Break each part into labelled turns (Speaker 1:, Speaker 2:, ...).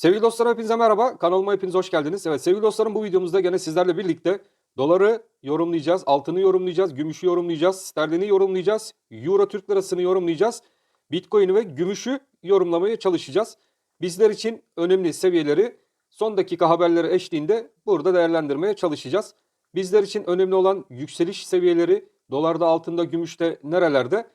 Speaker 1: Sevgili dostlarım hepinize merhaba. Kanalıma hepiniz hoş geldiniz. Evet sevgili dostlarım bu videomuzda gene sizlerle birlikte doları yorumlayacağız, altını yorumlayacağız, gümüşü yorumlayacağız, sterlini yorumlayacağız, euro Türk lirasını yorumlayacağız, bitcoin'i ve gümüşü yorumlamaya çalışacağız. Bizler için önemli seviyeleri son dakika haberleri eşliğinde burada değerlendirmeye çalışacağız. Bizler için önemli olan yükseliş seviyeleri dolarda, altında, gümüşte nerelerde?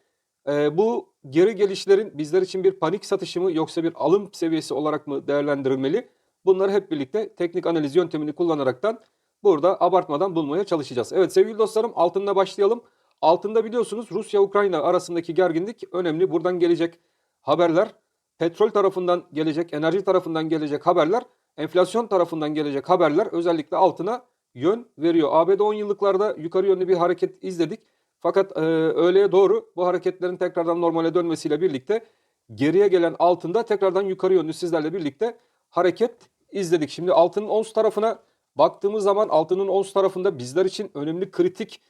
Speaker 1: Ee, bu geri gelişlerin bizler için bir panik satışı mı yoksa bir alım seviyesi olarak mı değerlendirilmeli? Bunları hep birlikte teknik analiz yöntemini kullanaraktan burada abartmadan bulmaya çalışacağız. Evet sevgili dostlarım altında başlayalım. Altında biliyorsunuz Rusya-Ukrayna arasındaki gerginlik önemli. Buradan gelecek haberler, petrol tarafından gelecek, enerji tarafından gelecek haberler, enflasyon tarafından gelecek haberler özellikle altına yön veriyor. ABD 10 yıllıklarda yukarı yönlü bir hareket izledik. Fakat e, öğleye doğru bu hareketlerin tekrardan normale dönmesiyle birlikte geriye gelen altında tekrardan yukarı yönlü sizlerle birlikte hareket izledik. Şimdi altının ons tarafına baktığımız zaman altının ons tarafında bizler için önemli kritik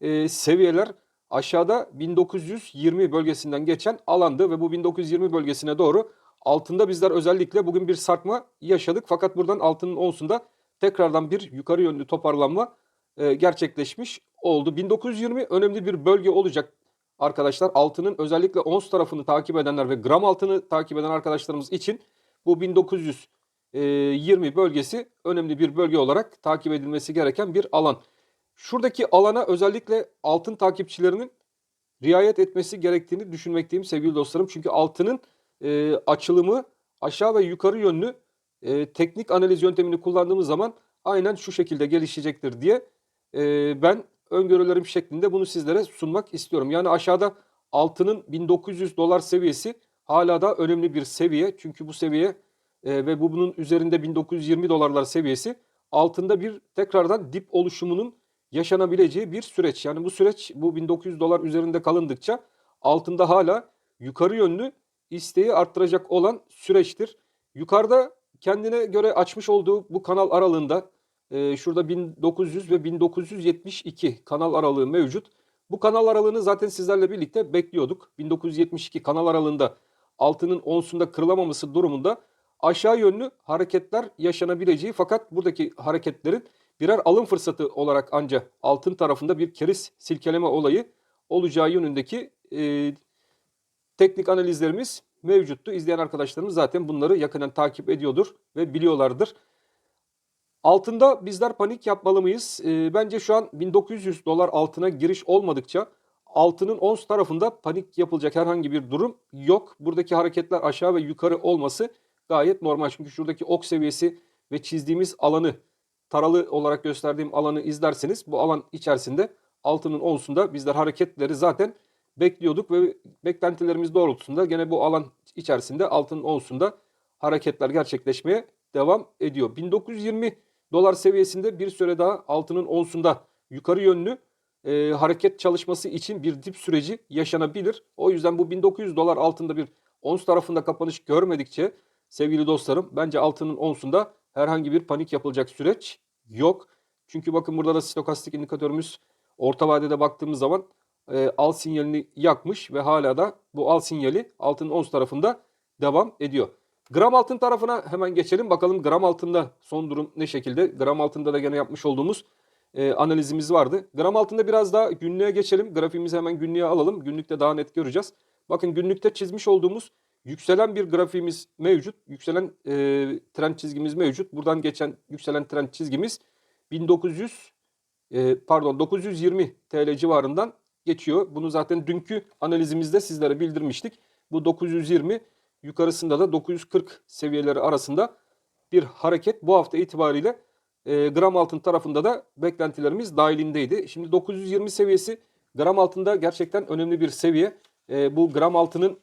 Speaker 1: e, seviyeler aşağıda 1920 bölgesinden geçen alandı ve bu 1920 bölgesine doğru altında bizler özellikle bugün bir sarkma yaşadık. Fakat buradan altının onsunda tekrardan bir yukarı yönlü toparlanma e, gerçekleşmiş oldu. 1920 önemli bir bölge olacak arkadaşlar. Altının özellikle ons tarafını takip edenler ve gram altını takip eden arkadaşlarımız için bu 1920 bölgesi önemli bir bölge olarak takip edilmesi gereken bir alan. Şuradaki alana özellikle altın takipçilerinin riayet etmesi gerektiğini düşünmekteyim sevgili dostlarım. Çünkü altının e, açılımı aşağı ve yukarı yönlü e, teknik analiz yöntemini kullandığımız zaman aynen şu şekilde gelişecektir diye e, ben öngörülerim şeklinde bunu sizlere sunmak istiyorum. Yani aşağıda altının 1900 dolar seviyesi hala da önemli bir seviye. Çünkü bu seviye e, ve bu bunun üzerinde 1920 dolarlar seviyesi altında bir tekrardan dip oluşumunun yaşanabileceği bir süreç. Yani bu süreç bu 1900 dolar üzerinde kalındıkça altında hala yukarı yönlü isteği arttıracak olan süreçtir. Yukarıda kendine göre açmış olduğu bu kanal aralığında e, şurada 1900 ve 1972 kanal aralığı mevcut. Bu kanal aralığını zaten sizlerle birlikte bekliyorduk. 1972 kanal aralığında altının onsunda kırılamaması durumunda aşağı yönlü hareketler yaşanabileceği fakat buradaki hareketlerin birer alım fırsatı olarak ancak altın tarafında bir keriz silkeleme olayı olacağı yönündeki e, teknik analizlerimiz mevcuttu. İzleyen arkadaşlarımız zaten bunları yakından takip ediyordur ve biliyorlardır. Altında bizler panik yapmalı mıyız? E, bence şu an 1900 dolar altına giriş olmadıkça altının ons tarafında panik yapılacak herhangi bir durum yok. Buradaki hareketler aşağı ve yukarı olması gayet normal. Çünkü şuradaki ok seviyesi ve çizdiğimiz alanı taralı olarak gösterdiğim alanı izlerseniz bu alan içerisinde altının onsunda bizler hareketleri zaten bekliyorduk ve beklentilerimiz doğrultusunda gene bu alan içerisinde altının onsunda hareketler gerçekleşmeye devam ediyor. 1920 dolar seviyesinde bir süre daha altının onsunda yukarı yönlü e, hareket çalışması için bir dip süreci yaşanabilir. O yüzden bu 1900 dolar altında bir ons tarafında kapanış görmedikçe sevgili dostlarım bence altının onsunda herhangi bir panik yapılacak süreç yok. Çünkü bakın burada da stokastik indikatörümüz orta vadede baktığımız zaman e, al sinyalini yakmış ve hala da bu al sinyali altın ons tarafında devam ediyor. Gram altın tarafına hemen geçelim. Bakalım gram altında son durum ne şekilde? Gram altında da gene yapmış olduğumuz e, analizimiz vardı. Gram altında biraz daha günlüğe geçelim. Grafiğimizi hemen günlüğe alalım. Günlükte daha net göreceğiz. Bakın günlükte çizmiş olduğumuz yükselen bir grafiğimiz mevcut. Yükselen e, trend çizgimiz mevcut. Buradan geçen yükselen trend çizgimiz 1900 e, pardon 920 TL civarından geçiyor. Bunu zaten dünkü analizimizde sizlere bildirmiştik. Bu 920 yukarısında da 940 seviyeleri arasında bir hareket bu hafta itibariyle e, gram altın tarafında da beklentilerimiz dahilindeydi. Şimdi 920 seviyesi gram altında gerçekten önemli bir seviye. E, bu gram altının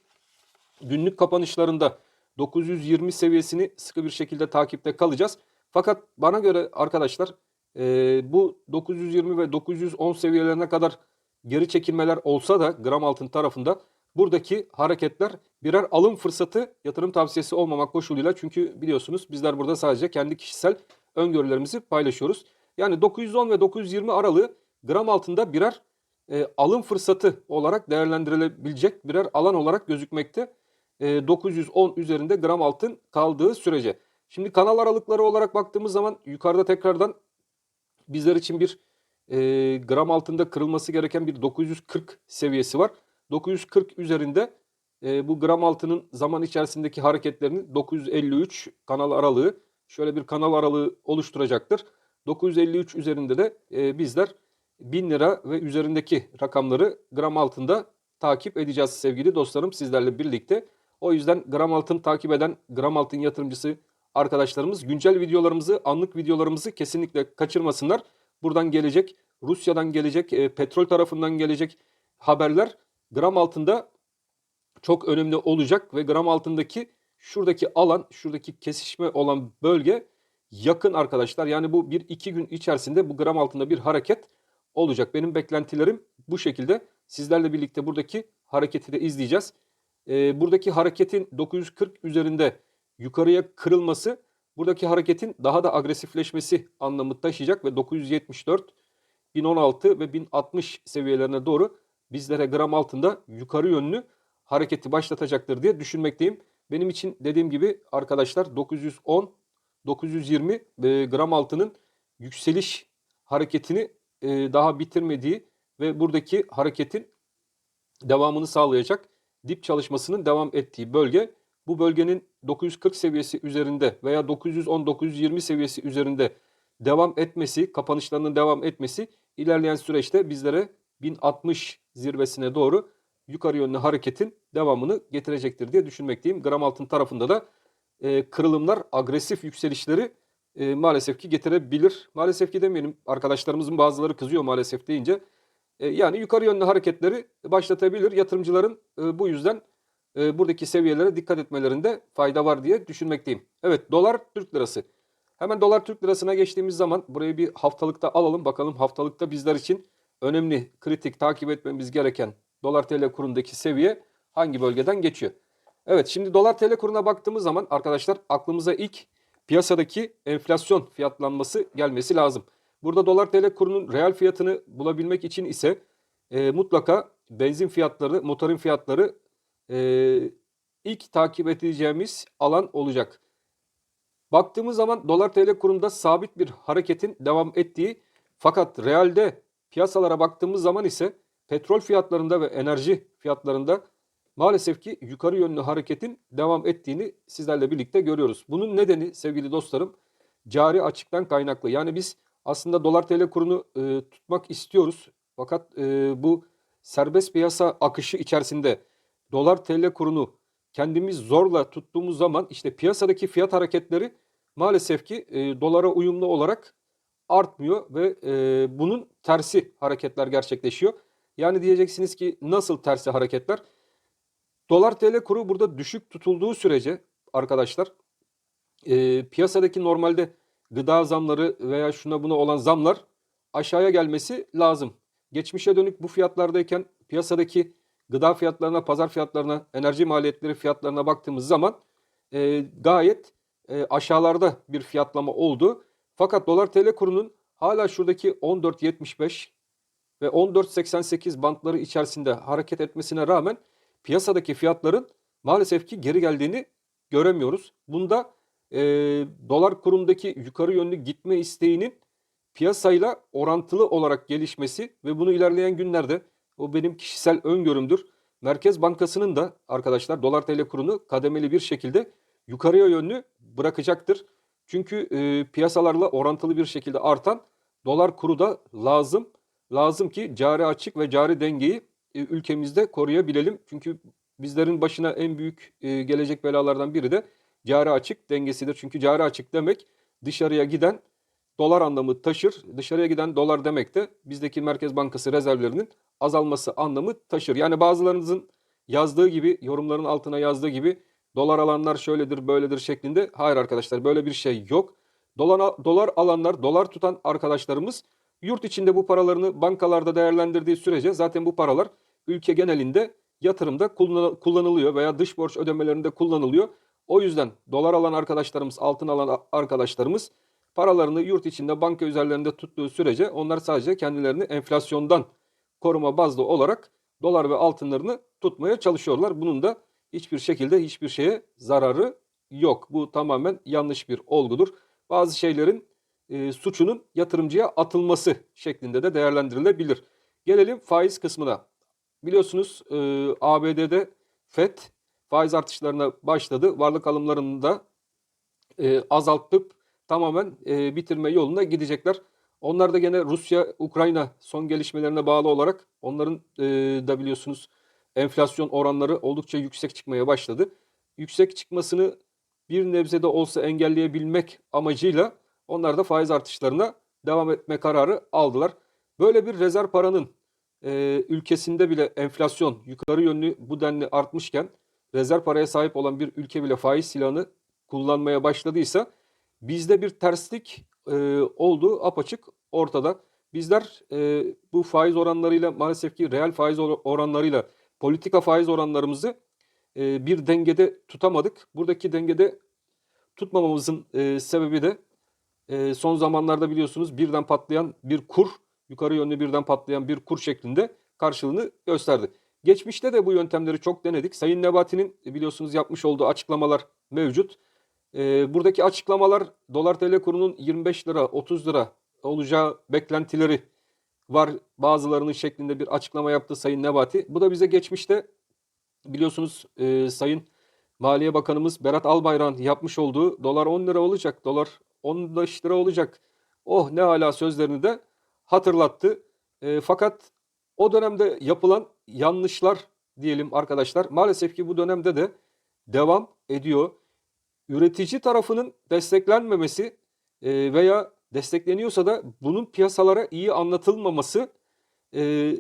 Speaker 1: günlük kapanışlarında 920 seviyesini sıkı bir şekilde takipte kalacağız. Fakat bana göre arkadaşlar e, bu 920 ve 910 seviyelerine kadar geri çekilmeler olsa da gram altın tarafında buradaki hareketler birer alım fırsatı yatırım tavsiyesi olmamak koşuluyla çünkü biliyorsunuz bizler burada sadece kendi kişisel öngörülerimizi paylaşıyoruz. Yani 910 ve 920 aralığı gram altında birer e, alım fırsatı olarak değerlendirilebilecek birer alan olarak gözükmekte. E, 910 üzerinde gram altın kaldığı sürece. Şimdi kanal aralıkları olarak baktığımız zaman yukarıda tekrardan bizler için bir e, gram altında kırılması gereken bir 940 seviyesi var. 940 üzerinde e, bu gram altının zaman içerisindeki hareketlerini 953 kanal aralığı şöyle bir kanal aralığı oluşturacaktır. 953 üzerinde de e, bizler 1000 lira ve üzerindeki rakamları gram altında takip edeceğiz sevgili dostlarım sizlerle birlikte. O yüzden gram altın takip eden gram altın yatırımcısı arkadaşlarımız güncel videolarımızı, anlık videolarımızı kesinlikle kaçırmasınlar. Buradan gelecek, Rusya'dan gelecek, e, petrol tarafından gelecek haberler gram altında çok önemli olacak ve gram altındaki şuradaki alan, şuradaki kesişme olan bölge yakın arkadaşlar. Yani bu bir iki gün içerisinde bu gram altında bir hareket olacak. Benim beklentilerim bu şekilde. Sizlerle birlikte buradaki hareketi de izleyeceğiz. Ee, buradaki hareketin 940 üzerinde yukarıya kırılması buradaki hareketin daha da agresifleşmesi anlamı taşıyacak ve 974, 1016 ve 1060 seviyelerine doğru bizlere gram altında yukarı yönlü hareketi başlatacaktır diye düşünmekteyim. Benim için dediğim gibi arkadaşlar 910, 920 e, gram altının yükseliş hareketini e, daha bitirmediği ve buradaki hareketin devamını sağlayacak dip çalışmasının devam ettiği bölge. Bu bölgenin 940 seviyesi üzerinde veya 910-920 seviyesi üzerinde devam etmesi, kapanışlarının devam etmesi ilerleyen süreçte bizlere 1060 zirvesine doğru yukarı yönlü hareketin devamını getirecektir diye düşünmekteyim. Gram altın tarafında da e, kırılımlar, agresif yükselişleri e, maalesef ki getirebilir. Maalesef ki demeyelim arkadaşlarımızın bazıları kızıyor maalesef deyince. E, yani yukarı yönlü hareketleri başlatabilir. Yatırımcıların e, bu yüzden e, buradaki seviyelere dikkat etmelerinde fayda var diye düşünmekteyim. Evet dolar Türk lirası. Hemen dolar Türk lirasına geçtiğimiz zaman burayı bir haftalıkta alalım. Bakalım haftalıkta bizler için önemli, kritik, takip etmemiz gereken dolar TL kurundaki seviye hangi bölgeden geçiyor? Evet şimdi dolar TL kuruna baktığımız zaman arkadaşlar aklımıza ilk piyasadaki enflasyon fiyatlanması gelmesi lazım. Burada dolar TL kurunun reel fiyatını bulabilmek için ise e, mutlaka benzin fiyatları, motorin fiyatları e, ilk takip edeceğimiz alan olacak. Baktığımız zaman dolar TL kurunda sabit bir hareketin devam ettiği fakat realde piyasalara baktığımız zaman ise petrol fiyatlarında ve enerji fiyatlarında maalesef ki yukarı yönlü hareketin devam ettiğini sizlerle birlikte görüyoruz. Bunun nedeni sevgili dostlarım cari açıktan kaynaklı. Yani biz aslında dolar TL kurunu e, tutmak istiyoruz. Fakat e, bu serbest piyasa akışı içerisinde dolar TL kurunu kendimiz zorla tuttuğumuz zaman işte piyasadaki fiyat hareketleri maalesef ki e, dolara uyumlu olarak artmıyor ve e, bunun tersi hareketler gerçekleşiyor. Yani diyeceksiniz ki nasıl tersi hareketler? Dolar TL kuru burada düşük tutulduğu sürece arkadaşlar e, piyasadaki normalde gıda zamları veya şuna buna olan zamlar aşağıya gelmesi lazım. Geçmişe dönük bu fiyatlardayken piyasadaki gıda fiyatlarına, pazar fiyatlarına, enerji maliyetleri fiyatlarına baktığımız zaman e, gayet e, aşağılarda bir fiyatlama oldu. Fakat dolar TL kurunun hala şuradaki 14.75 ve 14.88 bantları içerisinde hareket etmesine rağmen piyasadaki fiyatların maalesef ki geri geldiğini göremiyoruz. Bunda e, dolar kurundaki yukarı yönlü gitme isteğinin piyasayla orantılı olarak gelişmesi ve bunu ilerleyen günlerde o benim kişisel öngörümdür. Merkez Bankası'nın da arkadaşlar dolar TL kurunu kademeli bir şekilde yukarıya yönlü bırakacaktır. Çünkü e, piyasalarla orantılı bir şekilde artan dolar kuru da lazım. Lazım ki cari açık ve cari dengeyi e, ülkemizde koruyabilelim. Çünkü bizlerin başına en büyük e, gelecek belalardan biri de cari açık dengesidir. Çünkü cari açık demek dışarıya giden dolar anlamı taşır. Dışarıya giden dolar demek de bizdeki Merkez Bankası rezervlerinin azalması anlamı taşır. Yani bazılarınızın yazdığı gibi, yorumların altına yazdığı gibi dolar alanlar şöyledir, böyledir şeklinde. Hayır arkadaşlar böyle bir şey yok. Dolar, dolar alanlar, dolar tutan arkadaşlarımız yurt içinde bu paralarını bankalarda değerlendirdiği sürece zaten bu paralar ülke genelinde yatırımda kullanılıyor veya dış borç ödemelerinde kullanılıyor. O yüzden dolar alan arkadaşlarımız, altın alan arkadaşlarımız paralarını yurt içinde banka üzerlerinde tuttuğu sürece onlar sadece kendilerini enflasyondan koruma bazlı olarak dolar ve altınlarını tutmaya çalışıyorlar. Bunun da hiçbir şekilde hiçbir şeye zararı yok. Bu tamamen yanlış bir olgudur. Bazı şeylerin e, suçunun yatırımcıya atılması şeklinde de değerlendirilebilir. Gelelim faiz kısmına. Biliyorsunuz e, ABD'de FED faiz artışlarına başladı. Varlık alımlarını da e, azaltıp tamamen e, bitirme yoluna gidecekler. Onlar da gene Rusya-Ukrayna son gelişmelerine bağlı olarak onların e, da biliyorsunuz enflasyon oranları oldukça yüksek çıkmaya başladı. Yüksek çıkmasını bir nebze de olsa engelleyebilmek amacıyla onlar da faiz artışlarına devam etme kararı aldılar. Böyle bir rezerv paranın e, ülkesinde bile enflasyon yukarı yönlü bu denli artmışken rezerv paraya sahip olan bir ülke bile faiz silahını kullanmaya başladıysa bizde bir terslik e, olduğu apaçık ortada. Bizler e, bu faiz oranlarıyla maalesef ki reel faiz or- oranlarıyla politika faiz oranlarımızı e, bir dengede tutamadık. Buradaki dengede tutmamamızın e, sebebi de e, son zamanlarda biliyorsunuz birden patlayan bir kur, yukarı yönlü birden patlayan bir kur şeklinde karşılığını gösterdi. Geçmişte de bu yöntemleri çok denedik. Sayın Nebati'nin e, biliyorsunuz yapmış olduğu açıklamalar mevcut. E, buradaki açıklamalar dolar TL kurunun 25 lira 30 lira olacağı beklentileri var bazılarının şeklinde bir açıklama yaptı Sayın Nebati. Bu da bize geçmişte biliyorsunuz e, Sayın Maliye Bakanımız Berat Albayrak'ın yapmış olduğu dolar 10 lira olacak, dolar 15 lira olacak. Oh ne hala sözlerini de hatırlattı. E, fakat o dönemde yapılan yanlışlar diyelim arkadaşlar maalesef ki bu dönemde de devam ediyor. Üretici tarafının desteklenmemesi e, veya destekleniyorsa da bunun piyasalara iyi anlatılmaması e,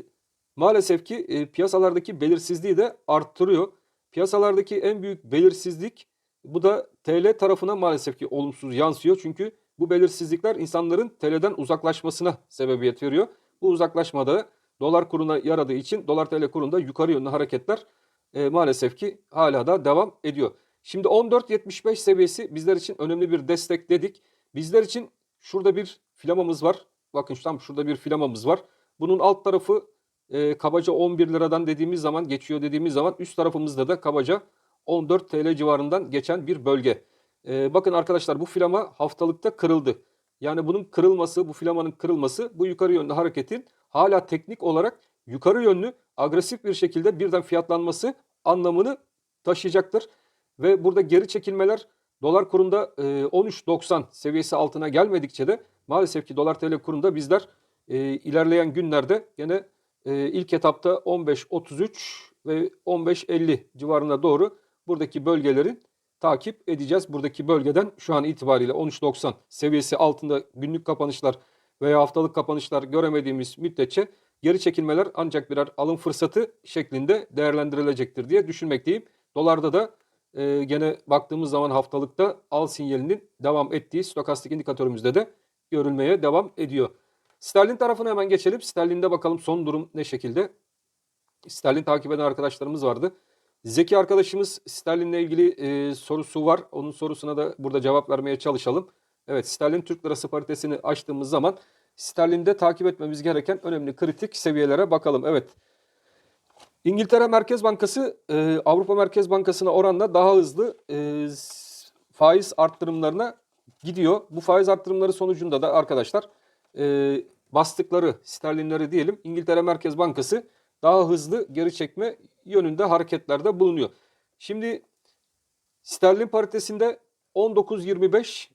Speaker 1: maalesef ki e, piyasalardaki belirsizliği de arttırıyor. Piyasalardaki en büyük belirsizlik bu da TL tarafına maalesef ki olumsuz yansıyor. Çünkü bu belirsizlikler insanların TL'den uzaklaşmasına sebebiyet veriyor. Bu uzaklaşmada dolar kuruna yaradığı için dolar TL kurunda yukarı yönlü hareketler e, maalesef ki hala da devam ediyor. Şimdi 14.75 seviyesi bizler için önemli bir destek dedik. Bizler için şurada bir filamamız var. Bakın tam şurada bir filamamız var. Bunun alt tarafı e, kabaca 11 liradan dediğimiz zaman geçiyor dediğimiz zaman üst tarafımızda da kabaca 14 TL civarından geçen bir bölge. E, bakın arkadaşlar bu filama haftalıkta kırıldı. Yani bunun kırılması, bu filamanın kırılması bu yukarı yönlü hareketin hala teknik olarak yukarı yönlü agresif bir şekilde birden fiyatlanması anlamını taşıyacaktır. Ve burada geri çekilmeler dolar kurunda e, 13.90 seviyesi altına gelmedikçe de maalesef ki dolar TL kurunda bizler e, ilerleyen günlerde yine e, ilk etapta 15.33 ve 15.50 civarına doğru buradaki bölgelerin takip edeceğiz. Buradaki bölgeden şu an itibariyle 13.90 seviyesi altında günlük kapanışlar veya haftalık kapanışlar göremediğimiz müddetçe geri çekilmeler ancak birer alım fırsatı şeklinde değerlendirilecektir diye düşünmekteyim. Dolarda da e, gene baktığımız zaman haftalıkta al sinyalinin devam ettiği stokastik indikatörümüzde de görülmeye devam ediyor. Sterlin tarafına hemen geçelim. Sterlin'de bakalım son durum ne şekilde. Sterlin takip eden arkadaşlarımız vardı. Zeki arkadaşımız Sterlin'le ilgili e, sorusu var. Onun sorusuna da burada cevap vermeye çalışalım. Evet Sterlin Türk Lirası paritesini açtığımız zaman Sterlin'de takip etmemiz gereken önemli kritik seviyelere bakalım. Evet İngiltere Merkez Bankası e, Avrupa Merkez Bankası'na oranla daha hızlı e, faiz arttırımlarına gidiyor. Bu faiz arttırımları sonucunda da arkadaşlar e, bastıkları sterlinleri diyelim İngiltere Merkez Bankası daha hızlı geri çekme yönünde hareketlerde bulunuyor. Şimdi sterlin paritesinde 19.25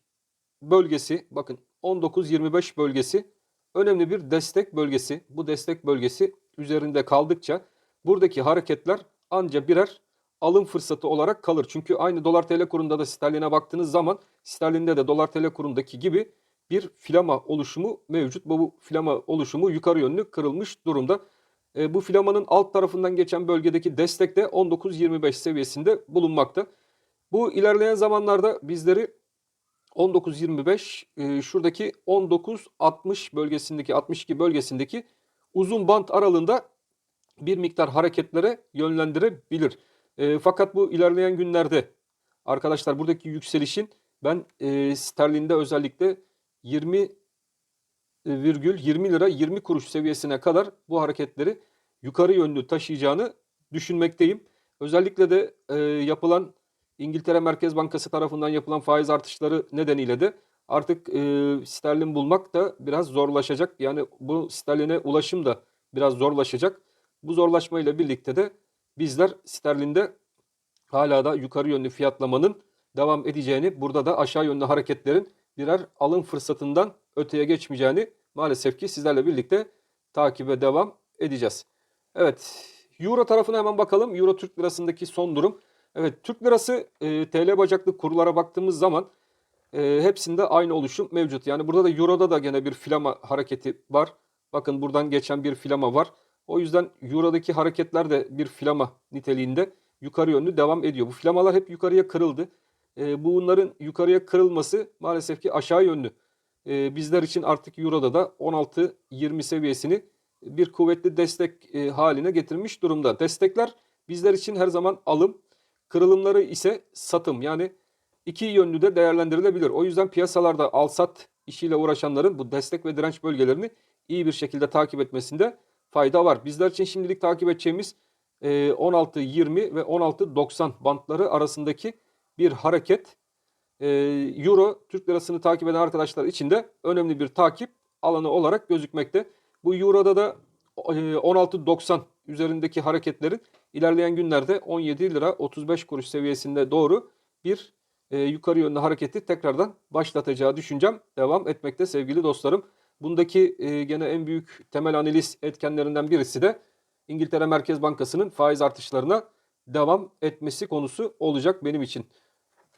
Speaker 1: bölgesi bakın 19.25 bölgesi önemli bir destek bölgesi. Bu destek bölgesi üzerinde kaldıkça buradaki hareketler anca birer alım fırsatı olarak kalır. Çünkü aynı dolar TL kurunda da sterline baktığınız zaman sterlinde de dolar TL kurundaki gibi bir filama oluşumu mevcut. Bu, filama oluşumu yukarı yönlü kırılmış durumda. E, bu filamanın alt tarafından geçen bölgedeki destek de 19.25 seviyesinde bulunmakta. Bu ilerleyen zamanlarda bizleri 19.25 e, şuradaki 19.60 bölgesindeki 62 bölgesindeki uzun bant aralığında bir miktar hareketlere yönlendirebilir. E, fakat bu ilerleyen günlerde arkadaşlar buradaki yükselişin ben e, sterlinde özellikle 20 virgül 20 lira 20 kuruş seviyesine kadar bu hareketleri yukarı yönlü taşıyacağını düşünmekteyim. Özellikle de e, yapılan İngiltere Merkez Bankası tarafından yapılan faiz artışları nedeniyle de artık e, sterlin bulmak da biraz zorlaşacak. Yani bu sterline ulaşım da biraz zorlaşacak. Bu zorlaşmayla birlikte de bizler sterlinde hala da yukarı yönlü fiyatlamanın devam edeceğini, burada da aşağı yönlü hareketlerin birer alım fırsatından öteye geçmeyeceğini maalesef ki sizlerle birlikte takibe devam edeceğiz. Evet, Euro tarafına hemen bakalım. Euro Türk lirasındaki son durum. Evet, Türk lirası e, TL bacaklı kurlara baktığımız zaman e, hepsinde aynı oluşum mevcut. Yani burada da Euro'da da gene bir filama hareketi var. Bakın buradan geçen bir filama var. O yüzden Euro'daki hareketler de bir filama niteliğinde yukarı yönlü devam ediyor. Bu filamalar hep yukarıya kırıldı. E, bunların yukarıya kırılması maalesef ki aşağı yönlü. E, bizler için artık Euro'da da 16-20 seviyesini bir kuvvetli destek e, haline getirmiş durumda. Destekler bizler için her zaman alım, kırılımları ise satım. Yani iki yönlü de değerlendirilebilir. O yüzden piyasalarda al-sat işiyle uğraşanların bu destek ve direnç bölgelerini iyi bir şekilde takip etmesinde fayda var. Bizler için şimdilik takip edeceğimiz e, 16.20 ve 16.90 bantları arasındaki bir hareket. E, Euro Türk lirasını takip eden arkadaşlar için de önemli bir takip alanı olarak gözükmekte. Bu Euro'da da e, 16.90 üzerindeki hareketlerin ilerleyen günlerde 17 lira 35 kuruş seviyesinde doğru bir e, yukarı yönlü hareketi tekrardan başlatacağı düşüncem devam etmekte sevgili dostlarım. Bundaki e, gene en büyük temel analiz etkenlerinden birisi de İngiltere Merkez Bankası'nın faiz artışlarına devam etmesi konusu olacak benim için.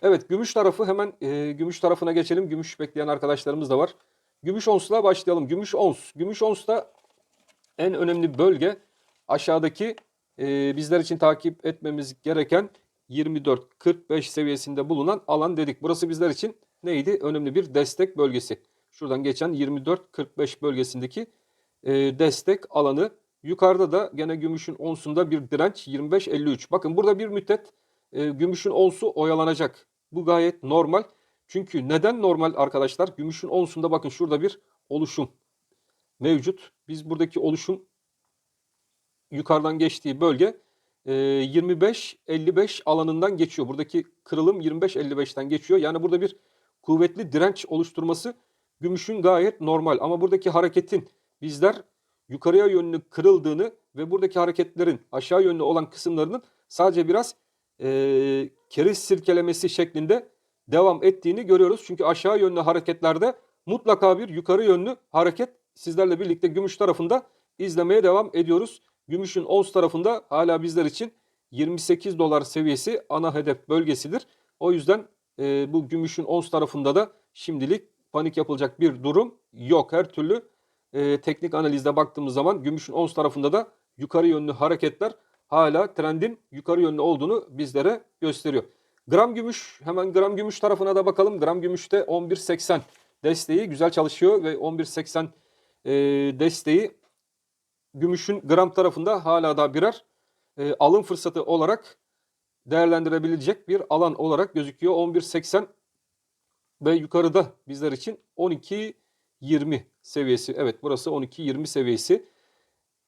Speaker 1: Evet gümüş tarafı hemen e, gümüş tarafına geçelim. Gümüş bekleyen arkadaşlarımız da var. Gümüş onsla başlayalım. Gümüş ons. Gümüş onsta en önemli bölge aşağıdaki e, bizler için takip etmemiz gereken 24-45 seviyesinde bulunan alan dedik. Burası bizler için neydi? Önemli bir destek bölgesi. Şuradan geçen 24-45 bölgesindeki e, destek alanı. Yukarıda da gene gümüşün onsunda bir direnç 25-53. Bakın burada bir müddet e, gümüşün onsu oyalanacak. Bu gayet normal. Çünkü neden normal arkadaşlar? Gümüşün onsunda bakın şurada bir oluşum mevcut. Biz buradaki oluşum yukarıdan geçtiği bölge 25-55 alanından geçiyor. Buradaki kırılım 25-55'ten geçiyor. Yani burada bir kuvvetli direnç oluşturması gümüşün gayet normal. Ama buradaki hareketin bizler yukarıya yönlü kırıldığını ve buradaki hareketlerin aşağı yönlü olan kısımlarının sadece biraz e, keriz sirkelemesi şeklinde devam ettiğini görüyoruz. Çünkü aşağı yönlü hareketlerde mutlaka bir yukarı yönlü hareket sizlerle birlikte gümüş tarafında izlemeye devam ediyoruz. Gümüşün ons tarafında hala bizler için 28 dolar seviyesi ana hedef bölgesidir. O yüzden e, bu gümüşün ons tarafında da şimdilik panik yapılacak bir durum yok. Her türlü e, teknik analizde baktığımız zaman gümüşün ons tarafında da yukarı yönlü hareketler hala trendin yukarı yönlü olduğunu bizlere gösteriyor. Gram gümüş hemen gram gümüş tarafına da bakalım. Gram gümüşte 11.80 desteği güzel çalışıyor ve 11.80 e, desteği gümüşün gram tarafında hala da birer e, alım fırsatı olarak değerlendirebilecek bir alan olarak gözüküyor. 11.80 ve yukarıda bizler için 12.20 seviyesi. Evet burası 12.20 seviyesi.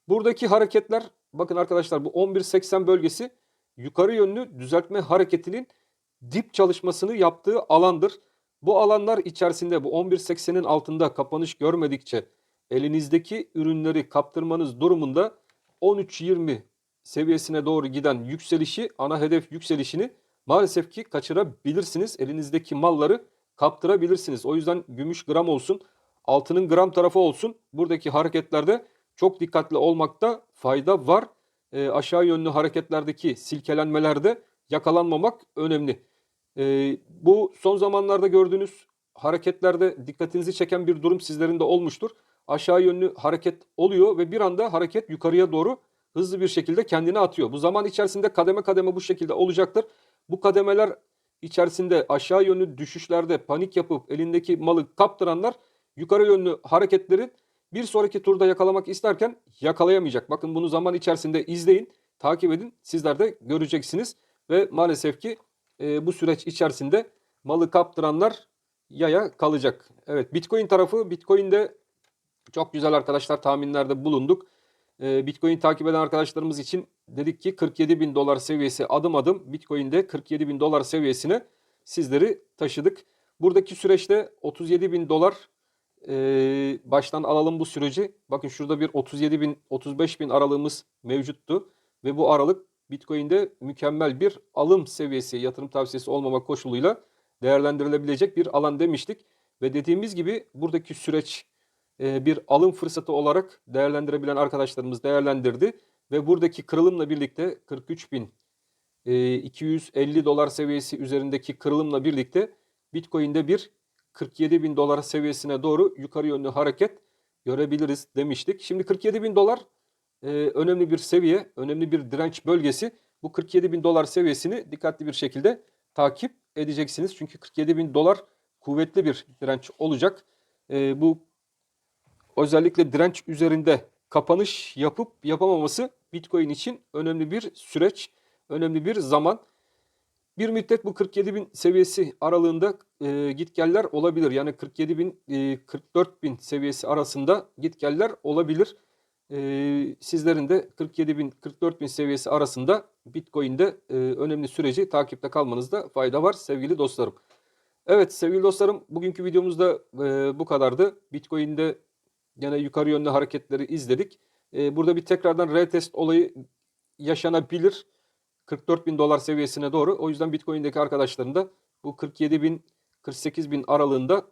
Speaker 1: Buradaki hareketler bakın arkadaşlar bu 11.80 bölgesi yukarı yönlü düzeltme hareketinin dip çalışmasını yaptığı alandır. Bu alanlar içerisinde bu 11.80'in altında kapanış görmedikçe elinizdeki ürünleri kaptırmanız durumunda 13.20 seviyesine doğru giden yükselişi, ana hedef yükselişini maalesef ki kaçırabilirsiniz. Elinizdeki malları kaptırabilirsiniz. O yüzden gümüş gram olsun, altının gram tarafı olsun. Buradaki hareketlerde çok dikkatli olmakta fayda var. E, aşağı yönlü hareketlerdeki silkelenmelerde yakalanmamak önemli. E, bu son zamanlarda gördüğünüz hareketlerde dikkatinizi çeken bir durum sizlerin de olmuştur. Aşağı yönlü hareket oluyor ve bir anda hareket yukarıya doğru hızlı bir şekilde kendini atıyor. Bu zaman içerisinde kademe kademe bu şekilde olacaktır. Bu kademeler içerisinde aşağı yönlü düşüşlerde panik yapıp elindeki malı kaptıranlar yukarı yönlü hareketleri bir sonraki turda yakalamak isterken yakalayamayacak. Bakın bunu zaman içerisinde izleyin, takip edin. Sizler de göreceksiniz ve maalesef ki e, bu süreç içerisinde malı kaptıranlar yaya kalacak. Evet Bitcoin tarafı Bitcoin'de çok güzel arkadaşlar tahminlerde bulunduk. E, Bitcoin takip eden arkadaşlarımız için dedik ki 47 bin dolar seviyesi adım adım Bitcoin'de 47 bin dolar seviyesine sizleri taşıdık. Buradaki süreçte 37 bin dolar e, baştan alalım bu süreci. Bakın şurada bir 37 bin 35 bin aralığımız mevcuttu ve bu aralık Bitcoin'de mükemmel bir alım seviyesi yatırım tavsiyesi olmamak koşuluyla değerlendirilebilecek bir alan demiştik. Ve dediğimiz gibi buradaki süreç e, bir alım fırsatı olarak değerlendirebilen arkadaşlarımız değerlendirdi. Ve buradaki kırılımla birlikte 43 bin e, 250 dolar seviyesi üzerindeki kırılımla birlikte Bitcoin'de bir 47 bin dolar seviyesine doğru yukarı yönlü hareket görebiliriz demiştik. Şimdi 47 bin dolar e, önemli bir seviye, önemli bir direnç bölgesi. Bu 47 bin dolar seviyesini dikkatli bir şekilde takip edeceksiniz. Çünkü 47 bin dolar kuvvetli bir direnç olacak. E, bu özellikle direnç üzerinde kapanış yapıp yapamaması Bitcoin için önemli bir süreç, önemli bir zaman. Bir müddet bu 47 bin seviyesi aralığında e, gitgeller olabilir. Yani 47 bin, e, 44 bin seviyesi arasında gitgeller olabilir. E, sizlerin de 47 bin, 44 bin seviyesi arasında Bitcoin'de e, önemli süreci takipte kalmanızda fayda var sevgili dostlarım. Evet sevgili dostlarım bugünkü videomuzda e, bu kadardı. Bitcoin'de gene yukarı yönlü hareketleri izledik. E, burada bir tekrardan retest olayı yaşanabilir. 44 bin dolar seviyesine doğru. O yüzden Bitcoin'deki arkadaşların da bu 47 bin 48 bin aralığında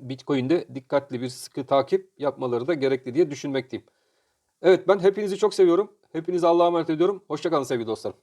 Speaker 1: Bitcoin'de dikkatli bir sıkı takip yapmaları da gerekli diye düşünmekteyim. Evet ben hepinizi çok seviyorum. Hepinizi Allah'a emanet ediyorum. Hoşçakalın sevgili dostlarım.